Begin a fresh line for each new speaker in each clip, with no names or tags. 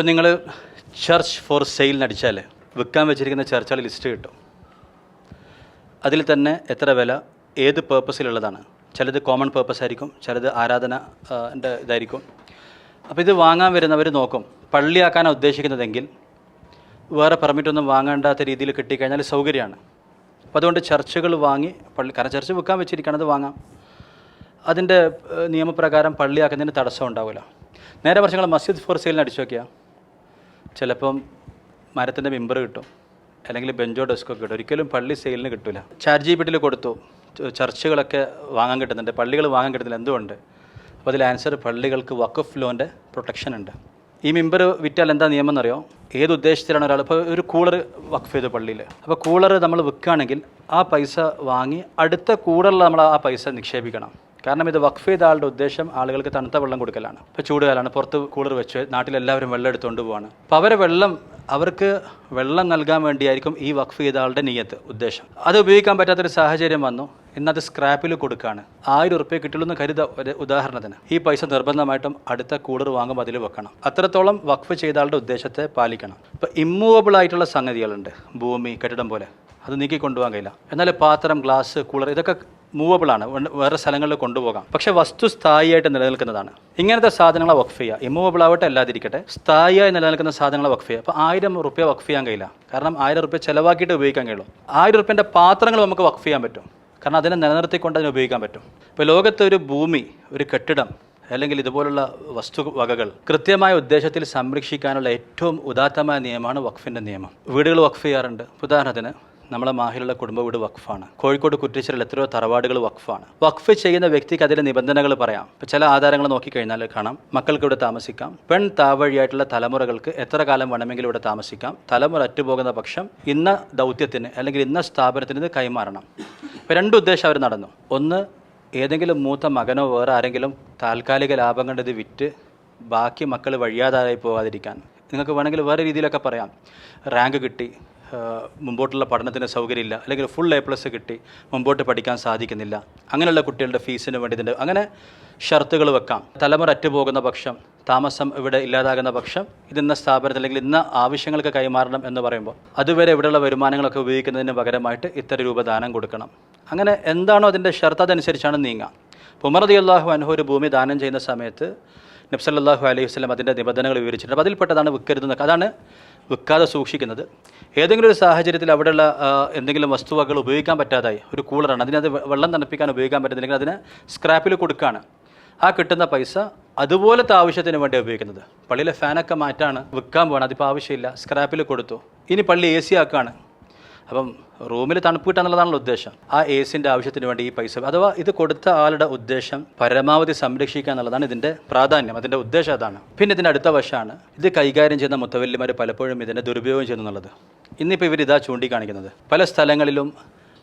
ഇപ്പം നിങ്ങൾ church for sale അടിച്ചാൽ വിൽക്കാൻ വെച്ചിരിക്കുന്ന ചർച്ചുകൾ ലിസ്റ്റ് കിട്ടും. അതിൽ തന്നെ എത്ര വില ഏത് പേർപ്പസിലുള്ളതാണ് ചിലത് കോമൺ പേർപ്പസ് ആയിരിക്കും ചിലത് ആരാധന ഇതായിരിക്കും. അപ്പോൾ ഇത് വാങ്ങാൻ വരുന്നവർ നോക്കും. പള്ളിയാക്കാനാണ് ഉദ്ദേശിക്കുന്നതെങ്കിൽ വേറെ പെർമിറ്റ് ഒന്നും വാങ്ങേണ്ടാത്ത രീതിയിൽ കിട്ടിക്കഴിഞ്ഞാൽ സൗകര്യമാണ്. അപ്പോൾ അതുകൊണ്ട് ചർച്ചുകൾ വാങ്ങി പള്ളി കാരണം ചർച്ച് വിൽക്കാൻ വെച്ചിരിക്കുകയാണ് അത് വാങ്ങാം. അതിന്റെ നിയമപ്രകാരം പള്ളിയാക്കുന്നതിന് തടസ്സം ഉണ്ടാവില്ല. നേരെ മറിച്ച് നിങ്ങൾ മസ്ജിദ് ഫോർ സെയിലിന് അടിച്ചു നോക്കിയാൽ ചിലപ്പം മരത്തിന്റെ മെമ്പർ കിട്ടും. അല്ലെങ്കിൽ ബെഞ്ചോ ഡെസ്കോ കിട്ടും. ഒരിക്കലും പള്ളി സെയിലിന് കിട്ടില്ല ചാറ്റ് ജി പിറ്റിൽ കൊടുത്തു. ചർച്ചുകളൊക്കെ വാങ്ങാൻ കിട്ടുന്നുണ്ട്. പള്ളികൾ വാങ്ങാൻ കിട്ടുന്നില്ല. എന്തുകൊണ്ട്? അപ്പോൾ അതിൽ ആൻസർ പള്ളികൾക്ക് വക്കഫ് ലോന്റെ പ്രൊട്ടക്ഷൻ ഉണ്ട്. ഈ മെമ്പർ വിറ്റാൽ എന്താ നിയമം എന്നറിയോ? ഏത് ഉദ്ദേശത്തിലാണ് ഒരാൾ ഇപ്പോൾ ഒരു കൂളർ വഖഫ് ചെയ്തു പള്ളിയിൽ. അപ്പോൾ കൂളർ നമ്മൾ വിൽക്കുകയാണെങ്കിൽ ആ പൈസ വാങ്ങി അടുത്ത കൂളറിൽ നമ്മൾ ആ പൈസ നിക്ഷേപിക്കണം. കാരണം ഇത് വഖഫ് ചെയ്ത ആളുടെ ഉദ്ദേശം ആളുകൾക്ക് തണുത്ത വെള്ളം കൊടുക്കലാണ്. ഇപ്പോൾ ചൂടുകാലാണ് പുറത്ത് കൂളർ വെച്ച് നാട്ടിലെല്ലാവരും വെള്ളം എടുത്തുകൊണ്ട് പോവാണ്. അപ്പോൾ അവരെ വെള്ളം അവർക്ക് വെള്ളം നൽകാൻ വേണ്ടിയായിരിക്കും ഈ വഖഫ് ചെയ്ത ആളുടെ നീയത്ത് ഉദ്ദേശം. അത് ഉപയോഗിക്കാൻ പറ്റാത്തൊരു സാഹചര്യം വന്നു. ഇന്നത് സ്ക്രാപ്പിൽ കൊടുക്കുകയാണ് ആയിരം ഉറുപ്പ്യ കിട്ടുള്ളൂ എന്ന് കരുത ഒരു ഉദാഹരണത്തിന്. ഈ പൈസ നിർബന്ധമായിട്ടും അടുത്ത കൂളർ വാങ്ങുമ്പോൾ അതിൽ വെക്കണം. അത്രത്തോളം വഖഫ് ചെയ്ത ആളുടെ ഉദ്ദേശത്തെ പാലിക്കണം. ഇപ്പോൾ ഇമ്മൂവബിൾ ആയിട്ടുള്ള സംഗതികളുണ്ട്. ഭൂമി കെട്ടിടം പോലെ. അത് നീക്കി കൊണ്ടുപോകാൻ കഴിയില്ല. എന്നാൽ പാത്രം ഗ്ലാസ് കൂളർ ഇതൊക്കെ മൂവബിൾ ആണ്. വേറെ സ്ഥലങ്ങളിൽ കൊണ്ടുപോകാം. പക്ഷേ വസ്തു സ്ഥായിയായിട്ട് നിലനിൽക്കുന്നതാണ്. ഇങ്ങനത്തെ സാധനങ്ങളെ വഖഫ് ചെയ്യുക ഇമൂവബിൾ ആവട്ടെ അല്ലാതിരിക്കട്ടെ സ്ഥായിയായി നിലനിൽക്കുന്ന സാധനങ്ങളെ വഖഫ് ചെയ്യുക അപ്പോൾ ആയിരം റുപ്യ വഖഫ് ചെയ്യാൻ കഴിയില്ല. കാരണം ആയിരം റുപ്യ ചിലവാക്കിയിട്ട് ഉപയോഗിക്കാൻ കഴിയുള്ളൂ. ആയിരം റുപ്യന്റെ പാത്രങ്ങൾ നമുക്ക് വഖഫ് ചെയ്യാൻ പറ്റും. കാരണം അതിനെ നിലനിർത്തിക്കൊണ്ട് അതിനെ ഉപയോഗിക്കാൻ പറ്റും. ഇപ്പോൾ ലോകത്തെ ഒരു ഭൂമി ഒരു കെട്ടിടം അല്ലെങ്കിൽ ഇതുപോലുള്ള വസ്തു വകകൾ കൃത്യമായ ഉദ്ദേശത്തിൽ സംരക്ഷിക്കാനുള്ള ഏറ്റവും ഉദാത്തമായ നിയമമാണ് വഖഫിന്റെ നിയമം. വീടുകൾ വഖഫ് ചെയ്യാറുണ്ട്. ഉദാഹരണത്തിന് നമ്മളെ മാഹിലുള്ള കുടുംബ വീട് വഖഫാണ്. കോഴിക്കോട് കുറ്റിച്ചിറയിൽ എത്രയോ തറവാടുകൾ വഖഫാണ്. വഖഫ് ചെയ്യുന്ന വ്യക്തിക്ക് അതിലെ നിബന്ധനകൾ പറയാം. ചില ആധാരങ്ങൾ നോക്കിക്കഴിഞ്ഞാൽ കാണാം. മക്കൾക്ക് ഇവിടെ താമസിക്കാം. പെൺ താവഴിയായിട്ടുള്ള തലമുറകൾക്ക് എത്ര കാലം വേണമെങ്കിലും ഇവിടെ താമസിക്കാം. തലമുറ അറ്റുപോകുന്ന പക്ഷം ഇന്ന ദൗത്യത്തിന് അല്ലെങ്കിൽ ഇന്ന സ്ഥാപനത്തിന് ഇത് കൈമാറണം. ഇപ്പം രണ്ട് ഉദ്ദേശം അവർ നടന്നു. ഒന്ന് ഏതെങ്കിലും മൂത്ത മകനോ വേറെ ആരെങ്കിലും താൽക്കാലിക ലാഭം കണ്ടത് വിറ്റ് ബാക്കി മക്കൾ വഴിയാതായി പോകാതിരിക്കാൻ. നിങ്ങൾക്ക് വേണമെങ്കിൽ വേറെ രീതിയിലൊക്കെ പറയാം. റാങ്ക് കിട്ടി. മുമ്പോട്ടുള്ള പഠനത്തിന് സൗകര്യമില്ല. അല്ലെങ്കിൽ ഫുൾ എ പ്ലസ് കിട്ടി മുമ്പോട്ട് പഠിക്കാൻ സാധിക്കുന്നില്ല. അങ്ങനെയുള്ള കുട്ടികളുടെ ഫീസിന് വേണ്ടി അങ്ങനെ ഷർത്തുകൾ വെക്കാം. തലമുറ അറ്റുപോകുന്ന പക്ഷം താമസം ഇവിടെ ഇല്ലാതാകുന്ന പക്ഷം ഇതിന്ന സ്ഥാപനത്തിൽ അല്ലെങ്കിൽ ഇന്ന ആവശ്യങ്ങൾക്ക് കൈമാറണം എന്ന് പറയുമ്പോൾ അതുവരെ ഇവിടെയുള്ള വരുമാനങ്ങളൊക്കെ ഉപയോഗിക്കുന്നതിന് പകരമായിട്ട് ഇത്ര രൂപ ദാനം കൊടുക്കണം. അങ്ങനെ എന്താണോ അതിന്റെ ഷർത്ത് അതനുസരിച്ചാണ് നീങ്ങാം. പുമറതി അള്ളാഹു അൻഹു ഒരു ഭൂമി ദാനം ചെയ്യുന്ന സമയത്ത് നബ്സല്ലാഹു അലൈഹി വസ്ലം അതിന്റെ നിബന്ധനകൾ വിവരിച്ചിട്ടുണ്ട്. അപ്പോൾ അതിൽപ്പെട്ടതാണ് വിൽക്കരുതെന്നൊക്കെ അതാണ് വിൽക്കാതെ സൂക്ഷിക്കുന്നത്. ഏതെങ്കിലും ഒരു സാഹചര്യത്തിൽ അവിടെയുള്ള എന്തെങ്കിലും വസ്തുവകൾ ഉപയോഗിക്കാൻ പറ്റാതായി. ഒരു കൂളറാണ്. അതിനത് വെ- വെള്ളം തണുപ്പിക്കാൻ ഉപയോഗിക്കാൻ പറ്റുന്നില്ലെങ്കിൽ അതിന് സ്ക്രാപ്പിൽ കൊടുക്കുകയാണ് ആ കിട്ടുന്ന പൈസ അതുപോലത്തെ ആവശ്യത്തിന് വേണ്ടി ഉപയോഗിക്കുന്നത്. പള്ളിയിലെ ഫാനൊക്കെ മാറ്റാണ്. വിൽക്കാൻ പോകണം അതിപ്പോൾ ആവശ്യമില്ല. സ്ക്രാപ്പിൽ കൊടുത്തു. ഇനി പള്ളി എ സി ആക്കുകയാണ് അപ്പം റൂമിൽ തണുപ്പ് കിട്ടുക എന്നുള്ളതാണല്ലോ ഉദ്ദേശം. ആ എ സിന്റെ ആവശ്യത്തിന് വേണ്ടി ഈ പൈസ അഥവാ ഇത് കൊടുത്ത ആളുടെ ഉദ്ദേശം പരമാവധി സംരക്ഷിക്കുക എന്നുള്ളതാണ് ഇതിന്റെ പ്രാധാന്യം. അതിന്റെ ഉദ്ദേശം അതാണ്. പിന്നെ ഇതിന്റെ അടുത്ത വശമാണ്. ഇത് കൈകാര്യം ചെയ്യുന്ന മുത്തവല്ലിമാർ പലപ്പോഴും ഇതിനെ ദുരുപയോഗം ചെയ്യുന്നു എന്നുള്ളത്. ഇന്നിപ്പോൾ ഇവർ ഇതാ ചൂണ്ടിക്കാണിക്കുന്നത്. പല സ്ഥലങ്ങളിലും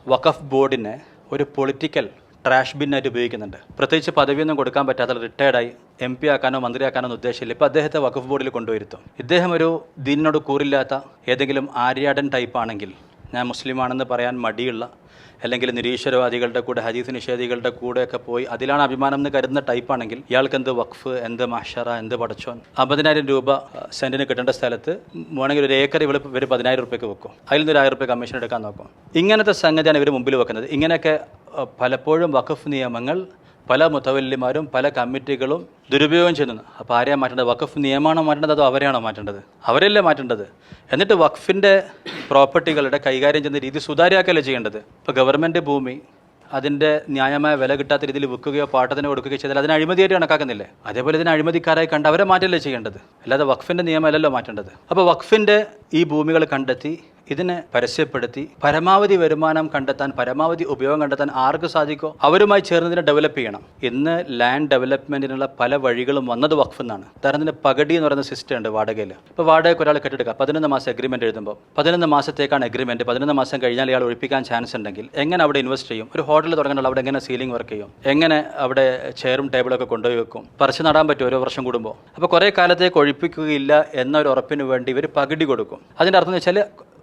വഖഫ് ബോർഡിനെ ഒരു പൊളിറ്റിക്കൽ ട്രാഷ് ബിന്നായിട്ട് ഉപയോഗിക്കുന്നുണ്ട്. പ്രത്യേകിച്ച് പദവിയൊന്നും കൊടുക്കാൻ പറ്റാത്ത റിട്ടയർഡായി എം പി ആക്കാനോ മന്ത്രിയാക്കാനോ ഉദ്ദേശമില്ല. ഇപ്പോൾ അദ്ദേഹത്തെ വഖഫ് ബോർഡിൽ കൊണ്ടുവരുത്തും ഇദ്ദേഹം ഒരു ദീനിനോട് കൂറില്ലാത്ത ഏതെങ്കിലും ആര്യാടൻ ടൈപ്പ് ആണെങ്കിൽ ഞാൻ മുസ്ലിമാണെന്ന് പറയാൻ മടിയുള്ള അല്ലെങ്കിൽ നിരീശ്വരവാദികളുടെ കൂടെ ഹദീസ് നിഷേധികളുടെ കൂടെയൊക്കെ പോയി അതിലാണ് അഭിമാനം എന്ന് കരുതുന്ന ടൈപ്പാണെങ്കിൽ ഇയാൾക്ക് എന്ത് വഖഫ് എന്ത് മഷറ എന്ത് പടച്ചോൻ? അമ്പതിനായിരം രൂപ സെന്റിന് കിട്ടേണ്ട സ്ഥലത്ത് വേണമെങ്കിൽ ഒരു ഏക്കർ ഇവൾ ഇവർ പതിനായിരം റുപ്യക്ക് വെക്കും. അതിൽ നിന്ന് ഒരു ആയിരം റുപ്യ കമ്മീഷൻ എടുക്കാൻ നോക്കും. ഇങ്ങനത്തെ സംഗതിയാണ് ഇവർ മുമ്പിൽ വെക്കുന്നത്. ഇങ്ങനെയൊക്കെ പലപ്പോഴും വഖഫ് നിയമങ്ങൾ പല മുത്തവല്ലിമാരും പല കമ്മിറ്റികളും ദുരുപയോഗം ചെയ്യുന്നു അപ്പോൾ ആരെയാണ് മാറ്റേണ്ടത്? വഖഫ് നിയമമാണോ മാറ്റേണ്ടത് അതോ അവരെയാണോ മാറ്റേണ്ടത്? അവരല്ലേ മാറ്റേണ്ടത്? എന്നിട്ട് വഖഫിന്റെ പ്രോപ്പർട്ടികളുടെ കൈകാര്യം ചെയ്യുന്ന രീതി സുതാര്യാക്കല്ലേ ചെയ്യേണ്ടത്? ഇപ്പോൾ ഗവൺമെന്റ് ഭൂമി അതിന്റെ ന്യായമായ വില കിട്ടാത്ത രീതിയിൽ വിൽക്കുകയോ പാട്ടത്തിന് കൊടുക്കുകയോ ചെയ്താൽ അതിന് അഴിമതിയായിട്ട് കണക്കാക്കുന്നില്ലേ? അതേപോലെ ഇതിന് അഴിമതിക്കാരായി കണ്ട് അവരെ മാറ്റല്ലേ ചെയ്യേണ്ടത്? അല്ലാതെ വഖഫിന്റെ നിയമമല്ലല്ലോ മാറ്റേണ്ടത്. അപ്പോൾ വഖഫിന്റെ ഈ ഭൂമികൾ കണ്ടെത്തി ഇതിനെ പരസ്യപ്പെടുത്തി പരമാവധി വരുമാനം കണ്ടെത്താൻ പരമാവധി ഉപയോഗം കണ്ടെത്താൻ ആർക്ക് സാധിക്കോ അവരുമായി ചേർന്ന് ഇതിനെ ഡെവലപ്പ് ചെയ്യണം. ഇന്ന് ലാൻഡ് ഡെവലപ്മെന്റിനുള്ള പല വഴികളും വന്നത് വഖഫ് എന്നാണ് ഉദാഹരണത്തിന് പകടി എന്ന് പറയുന്ന സിസ്റ്റം ഉണ്ട് വാടകയിൽ ഇപ്പോൾ വാടകയ്ക്ക് ഒരാൾ കെട്ടിടുക പതിനൊന്ന് മാസം അഗ്രിമെന്റ് എഴുതുമ്പോൾ പതിനൊന്ന് മാസത്തേക്കാണ് അഗ്രിമെന്റ് പതിനൊന്ന് മാസം കഴിഞ്ഞാൽ ഇയാൾ ഒഴിപ്പിക്കാൻ ചാൻസ് ഉണ്ടെങ്കിൽ എങ്ങനെ അവിടെ ഇൻവെസ്റ്റ് ചെയ്യും? ഒരു ഹോട്ടൽ തുടങ്ങാനുള്ള അവിടെ എങ്ങനെ സീലിംഗ് വർക്ക് ചെയ്യും? എങ്ങനെ അവിടെ ചെയറും ടേബിളൊക്കെ കൊണ്ടുപോയി വെക്കും? പറിച്ചു നടാൻ പറ്റും ഓരോ വർഷം കൂടുമ്പോൾ അപ്പോൾ കുറേ കാലത്തേക്ക് ഒഴിപ്പിക്കുകയില്ല എന്നൊരു ഉറപ്പിന് വേണ്ടി ഇവർ പകിടി കൊടുക്കും. അതിന്റെ അർത്ഥം എന്ന് വെച്ചാൽ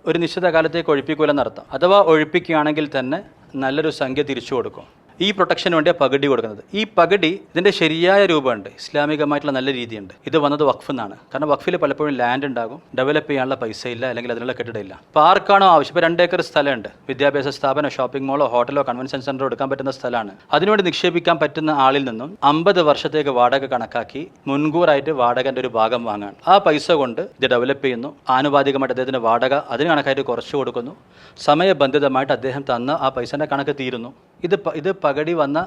ഒരു നിശ്ചിത കാലത്തേക്ക് ഒഴിപ്പിക്കൂലെന്നർത്ഥം അഥവാ ഒഴിപ്പിക്കുകയാണെങ്കിൽ തന്നെ നല്ലൊരു സംഖ്യ തിരിച്ചു കൊടുക്കും. ഈ പ്രൊട്ടക്ഷന് വേണ്ടിയാണ് പഗടി കൊടുക്കുന്നത്. ഈ പകടി ഇതിന്റെ ശരിയായ രൂപമുണ്ട്. ഇസ്ലാമികമായിട്ടുള്ള നല്ല രീതിയുണ്ട്. ഇത് വന്നത് വഖഫ് എന്നാണ് കാരണം വഖഫിൽ പലപ്പോഴും ലാൻഡ് ഉണ്ടാകും. ഡെവലപ്പ് ചെയ്യാനുള്ള പൈസ ഇല്ല അല്ലെങ്കിൽ അതിനുള്ള കെട്ടിടമില്ല. അപ്പോൾ ആർക്കാണോ ആവശ്യം? ഇപ്പോൾ രണ്ട് ഏക്കർ സ്ഥലമുണ്ട്. വിദ്യാഭ്യാസ സ്ഥാപനം ഷോപ്പിംഗ് മോളോ ഹോട്ടലോ കൺവെൻഷൻ സെന്ററോ എടുക്കാൻ പറ്റുന്ന സ്ഥലമാണ്. അതിനുവേണ്ടി നിക്ഷേപിക്കാൻ പറ്റുന്ന ആളിൽ നിന്നും അമ്പത് വർഷത്തേക്ക് വാടക കണക്കാക്കി മുൻകൂറായിട്ട് വാടകന്റെ ഒരു ഭാഗം വാങ്ങാണ്. ആ പൈസ കൊണ്ട് ഇത് ഡെവലപ്പ് ചെയ്യുന്നു. ആനുപാതികമായിട്ട് അദ്ദേഹത്തിന് വാടക അതിന് കണക്കായിട്ട് കുറച്ച് കൊടുക്കുന്നു. സമയബന്ധിതമായിട്ട് അദ്ദേഹം തന്ന ആ പൈസന്റെ കണക്ക് തീരുന്നു. ഇത് ഇത് പകടി വന്ന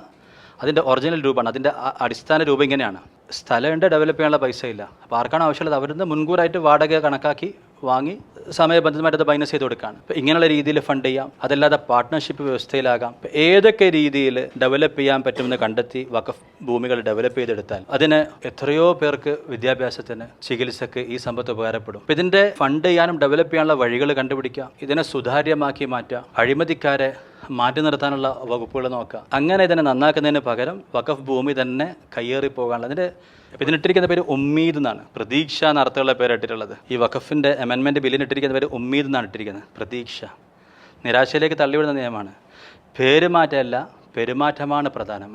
അതിന്റെ ഒറിജിനൽ രൂപമാണ്. അതിന്റെ അടിസ്ഥാന രൂപം ഇങ്ങനെയാണ്. സ്ഥലമുണ്ട് ഡെവലപ്പ് ചെയ്യാനുള്ള പൈസ ഇല്ല അപ്പോൾ ആർക്കാണ് ആവശ്യമുള്ളത് അവരിന്ന് മുൻകൂറായിട്ട് വാടക കണക്കാക്കി വാങ്ങി സമയബന്ധിതമായിട്ട് അത് മൈനസ് ചെയ്ത് കൊടുക്കുകയാണ്. അപ്പോൾ ഇങ്ങനെയുള്ള രീതിയിൽ ഫണ്ട് ചെയ്യാം. അതല്ലാതെ പാർട്ട്ണർഷിപ്പ് വ്യവസ്ഥയിലാകാം. ഇപ്പോൾ ഏതൊക്കെ രീതിയിൽ ഡെവലപ്പ് ചെയ്യാൻ പറ്റുമെന്ന് കണ്ടെത്തി വഖഫ് ഭൂമികൾ ഡെവലപ്പ് ചെയ്തെടുത്താൽ അതിന് എത്രയോ പേർക്ക് വിദ്യാഭ്യാസത്തിന് ചികിത്സക്ക് ഈ സമ്പത്ത് ഉപകാരപ്പെടും. ഇതിന്റെ ഫണ്ട് ചെയ്യാനും ഡെവലപ്പ് ചെയ്യാനുള്ള വഴികൾ കണ്ടുപിടിക്കുക ഇതിനെ സുതാര്യമാക്കി മാറ്റുക അഴിമതിക്കാരെ മാറ്റി നിർത്താനുള്ള വകുപ്പുകൾ നോക്കുക. അങ്ങനെ ഇതിനെ നന്നാക്കുന്നതിന് പകരം വഖഫ് ഭൂമി തന്നെ കയ്യേറി പോകാനുള്ള അതിന്റെ ഇതിനിട്ടിരിക്കുന്ന പേര് ഉമ്മീദ് എന്നാണ്. പ്രതീക്ഷ എന്നർത്ഥമുള്ള പേര് ഇട്ടിട്ടുള്ളത്. ഈ വഖഫിന്റെ അമെൻമെന്റ് ബില്ലിന് ഇട്ടിരിക്കുന്ന പേര് ഉമ്മീദ് എന്നാണ് ഇട്ടിരിക്കുന്നത്. പ്രതീക്ഷ. നിരാശയിലേക്ക് തള്ളിവിടുന്ന നിയമമാണ്. പേര് പേരുമാറ്റമല്ല പെരുമാറ്റമാണ് പ്രധാനം.